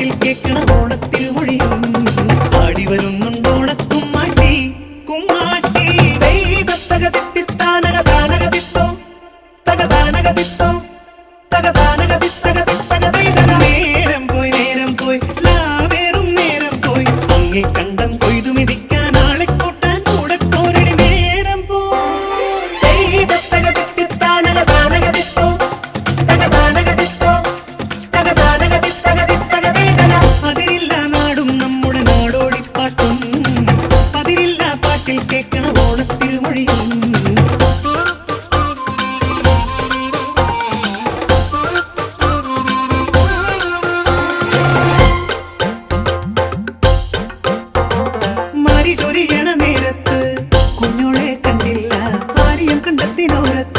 നാട്ടിൽ കേൾക്കണ ഓണത്തിൽ മൊഴിയും ആടി വരുന്നുണ്ട് ഓണത്തും കുമ്മാട്ടി നേരം പോയി നേരം പോയി ലാവേറും നേരം പോയി അങ്ങേ കണ്ടം കൊയ്തുമിതിക്ക കുഞ്ഞോളെ കണ്ടില്ല. ആരെയും കണ്ടെത്തിനോരത്ത്